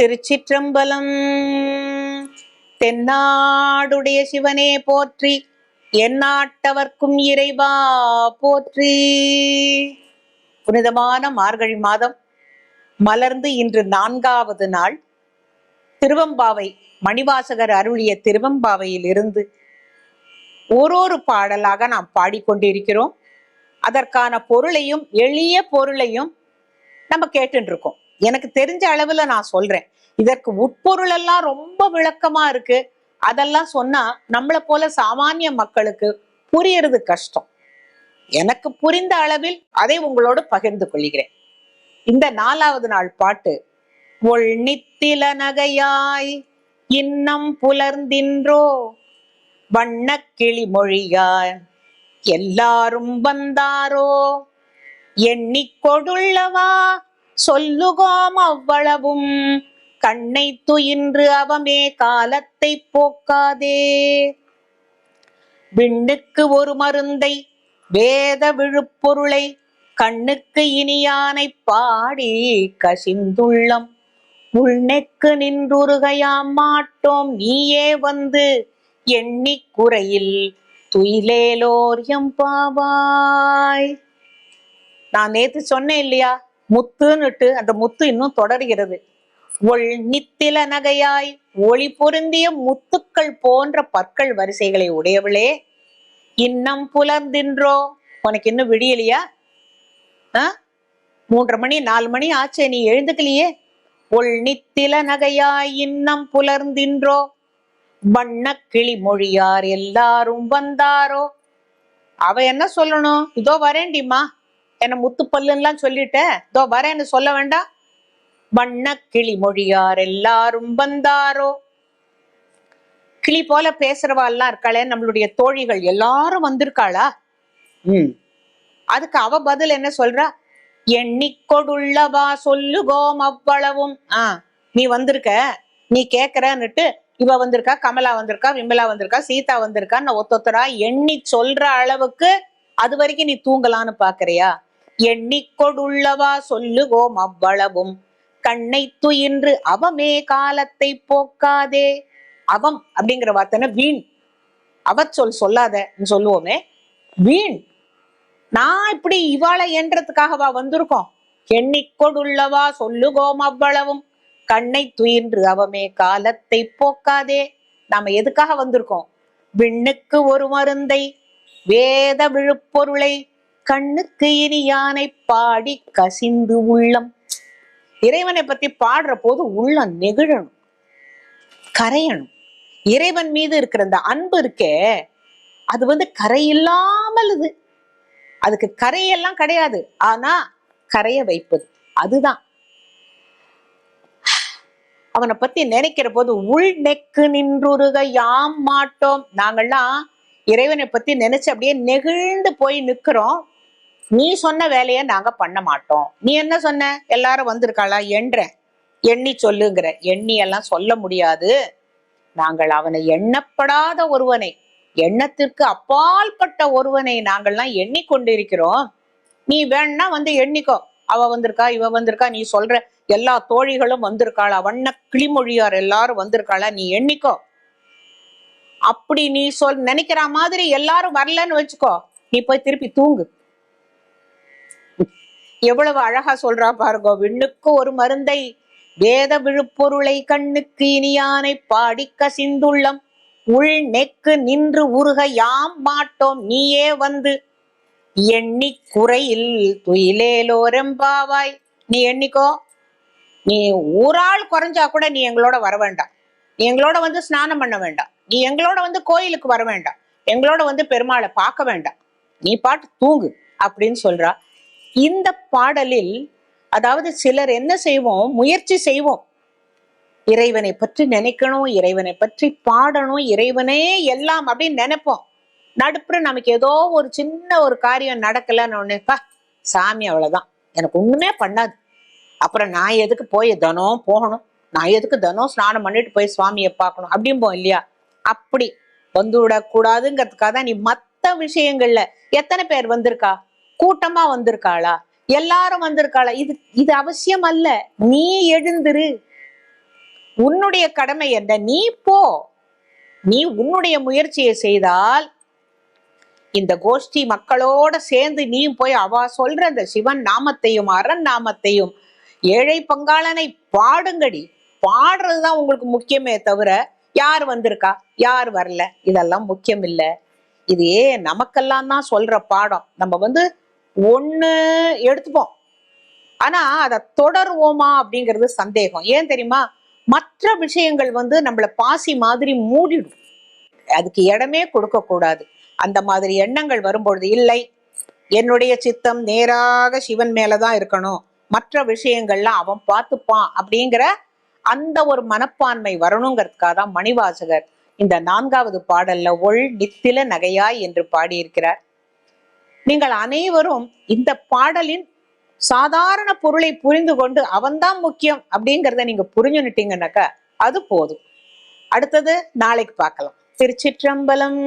திருச்சிற்றம்பலம். தென்னாடுடைய சிவனே போற்றி எந்நாட்டவர்க்கும் இறைவா போற்றி. புனிதமான மார்கழி மாதம். மலர்ந்து இன்று நான்காவது நாள். திருவம்பாவை மணிவாசகர் அருளிய திருவம்பாவையில் இருந்து ஓரொரு பாடலாக நாம் பாடிக்கொண்டிருக்கிறோம். அதற்கான பொருளையும் எளிய பொருளையும் நம்ம கேட்டுருக்கோம் இருக்கோம். எனக்கு தெரிஞ்ச அளவுல நான் சொல்றேன். இதற்கு உட்பொருள் எல்லாம் ரொம்ப விளக்கமா இருக்கு. அதெல்லாம் சொன்னா நம்மளை போல சாமானிய மக்களுக்கு புரியறது கஷ்டம். எனக்கு புரிந்த அளவில் அதை உங்களோடு பகிர்ந்து கொள்கிறேன். இந்த நாலாவது நாள் பாட்டு ஒள் நித்தில நகையாய் இன்னம் புலர்ந்தின்றோ வண்ணக் கிளி மொழியாய் எல்லாரும் வந்தாரோ எண்ணிக்கொடுள்ளவா சொல்லுகோம் அவ்வளவும். கண்ணை துயின்று அவமே காலத்தை போக்காதே. விண்ணுக்கு ஒரு மருந்தை வேத விழுப்பொருளை கண்ணுக்கு இனியானை பாடி கசிந்துள்ளம். உள்நெக்கு நின்றுருகையாம் மாட்டோம் நீயே வந்து எண்ணிக் குறையில் துயிலேலோர் எம்பாவாய் நான் நேத்து சொன்னேன் இல்லையா? முத்துன்னுட்டு அந்த முத்து இன்னும் தொடர்கிறது. ஒள் நித்தில நகையாய் ஒளி பொருந்திய முத்துக்கள் போன்ற பற்கள் வரிசைகளை உடையவளே. இன்னம் புலர்ந்தின்றோ? உனக்கு இன்னும் விடியலையா? ஆ? மூன்றரை மணி நாலு மணி ஆச்சே நீ எழுந்துக்கலையே? ஒள் நித்தில நகையாய் இன்னம் புலர்ந்தின்றோ? வண்ண கிளி மொழியார் எல்லாரும் வந்தாரோ? அவ என்ன சொல்லணும்? இதோ வரேண்டிம்மா என்ன முத்து பல்லுலாம் சொல்லிட்ட இதோ வரேன்னு சொல்ல வேண்டாம் வண்ணக் கிளி மொழியார் எல்லாரும் வந்தாரோ? கிளி போல பேசுறவா எல்லாம் இருக்காளே நம்மளுடைய தோழிகள் எல்லாரும் வந்திருக்காளா? ம். அதுக்கு அவ பதில் என்ன சொல்றா? எண்ணிக்கொடுள்ளவா சொல்லுகோம் அவ்வளவும். ஆ நீ வந்திருக்க நீ கேக்குறன்னுட்டு இவ வந்திருக்கா கமலா வந்திருக்கா விமலா வந்திருக்கா சீதா வந்திருக்கா நான் ஒத்தொத்தரா எண்ணி சொல்ற அளவுக்கு அது வரைக்கும் நீ தூங்கலான்னு பாக்குறியா? எண்ணிக்கொடுள்ளவா சொல்லுவோம் அவ்வளவும். கண்ணை துயின்று அவமே காலத்தை போக்காதே. அவம் அப்படிங்கிற வார்த்தைன்னா வீண். அவச் சொல் சொல்லாத சொல்லுவோமே. வீண். நான் இப்படி இவாளை என்றதுக்காகவா வந்திருக்கோம்? எண்ணிக்கொடுள்ளவா சொல்லுகோம் அவ்வளவும். கண்ணை துயின்று அவமே காலத்தை போக்காதே. நாம எதுக்காக வந்திருக்கோம்? விண்ணுக்கு ஒரு மருந்தை வேத விழுப்பொருளை கண்ணுக்கு இனி யானை பாடி கசிந்து உள்ளம். இறைவனை பத்தி பாடுற போது உள்ளம் நெகிழணும் கரையணும். இறைவன் மீது இருக்கிற அந்த அன்பு இருக்கே அது வந்து கரை இல்லாமல் இது. அதுக்கு கரையெல்லாம் கிடையாது. ஆனா கரைய வைப்பது அதுதான். அவனை பத்தி நினைக்கிற போது உள் நெக்கு நின்றுருக யாம் மாட்டோம். நாங்கள்லாம் இறைவனை பத்தி நினைச்சு அப்படியே நெகிழ்ந்து போய் நிக்கிறோம். நீ சொன்ன வேலையை நாங்க பண்ண மாட்டோம். நீ என்ன சொன்ன? எல்லாரும் வந்திருக்காளா? என்ற. எண்ணி சொல்லுங்கிற. எண்ணி எல்லாம் சொல்ல முடியாது. நாங்கள் அவனை எண்ணப்படாத ஒருவனை எண்ணத்திற்கு அப்பால்பட்ட ஒருவனை நாங்கள்லாம் எண்ணிக்கொண்டிருக்கிறோம். நீ வேணா வந்து எண்ணிக்கோ. அவ வந்திருக்கா இவ வந்திருக்கா நீ சொல்ற எல்லா தோழிகளும் வந்திருக்காளா? வண்ண கிளிமொழியார் எல்லாரும் வந்திருக்காளா? நீ எண்ணிக்கோ. அப்படி நீ சொல் நினைக்கிற மாதிரி எல்லாரும் வரலன்னு வச்சுக்கோ. நீ போய் திருப்பி தூங்கு. எவ்வளவு அழகா சொல்றா பாருங்க. விண்ணுக்கு ஒரு மருந்தை வேத விழுப்பொருளை கண்ணுக்கு இனியானை பாடி கசிந்துள்ளம். உள் நெக்கு நின்று உருக யாம் மாட்டோம் நீயே வந்து. எண்ணி குறையில் துயிலேலோரெம்பாவாய் நீ எண்ணிக்கோ. நீ ஊரால் குறைஞ்சா கூட நீ எங்களோட வர வேண்டாம். நீ எங்களோட வந்து ஸ்நானம் பண்ண வேண்டாம். நீ எங்களோட வந்து கோயிலுக்கு வர வேண்டாம். எங்களோட வந்து பெருமாளை பார்க்க வேண்டாம். நீ பாட்டு தூங்கு அப்படின்னு சொல்றா. இந்த பாடலில் அதாவது சிலர் என்ன செய்வோம்? முயற்சி செய்வோம். இறைவனை பற்றி நினைக்கணும் இறைவனை பற்றி பாடணும் இறைவனே எல்லாம் அப்படின்னு நினைப்போம். நடுப்புற நமக்கு ஏதோ ஒரு சின்ன ஒரு காரியம் நடக்கலன்னு ஒண்ணுப்பா சாமி அவ்வளவுதான். எனக்கு ஒண்ணுமே பண்ணாது. அப்புறம் நான் எதுக்கு போய் தினம் போகணும்? நான் எதுக்கு தினம் ஸ்நானம் பண்ணிட்டு போய் சுவாமியை பார்க்கணும்? அப்படிம்போம் இல்லையா? அப்படி வந்து விடக்கூடாதுங்கிறதுக்காக தான் நீ மற்ற விஷயங்கள்ல எத்தனை பேர் வந்திருக்கா? கூட்டமா வந்திருக்காளா? எல்லாரும் வந்திருக்காளா? இது இது அவசியம் அல்ல. நீ எழுந்திரு. உன்னுடைய கடமை என்ன? நீ போ. நீ உன்னுடைய முயற்சியை செய்தால் இந்த கோஷ்டி மக்களோட சேர்ந்து நீ போய் அவ சொல்ற அந்த சிவன் நாமத்தையும் அரண் நாமத்தையும் ஏழை பங்காளனை பாடுங்கடி. பாடுறதுதான் உங்களுக்கு முக்கியமே தவிர யார் வந்திருக்கா? யார் வரல? இதெல்லாம் முக்கியம் இல்ல. இது நமக்கெல்லாம் தான் சொல்ற பாடம். நம்ம வந்து ஒண்ணு எடுத்துப்போம். ஆனா அதை தொடருவோமா அப்படிங்கிறது சந்தேகம். ஏன் தெரியுமா? மற்ற விஷயங்கள் வந்து நம்மள பாசி மாதிரி மூடிடும். அதுக்கு இடமே கொடுக்க கூடாது. அந்த மாதிரி எண்ணங்கள் வரும்பொழுது இல்லை. என்னுடைய சித்தம் நேராக சிவன் மேலதான் இருக்கணும். மற்ற விஷயங்கள்லாம் அவன் பார்த்துப்பான் அப்படிங்கிற அந்த ஒரு மனப்பான்மை வரணுங்கிறதுக்காக தான் மணிவாசகர் இந்த நான்காவது பாடல்ல ஒள் நித்தில நகையாய் என்று பாடியிருக்கிறார். நீங்கள் அனைவரும் இந்த பாடலின் சாதாரண பொருளை புரிந்து கொண்டு அவன்தான் முக்கியம் அப்படிங்கிறத நீங்க புரிஞ்சுனுட்டீங்கன்னாக்கா அது போதும். அடுத்தது நாளைக்கு பார்க்கலாம். திருச்சிற்றம்பலம்.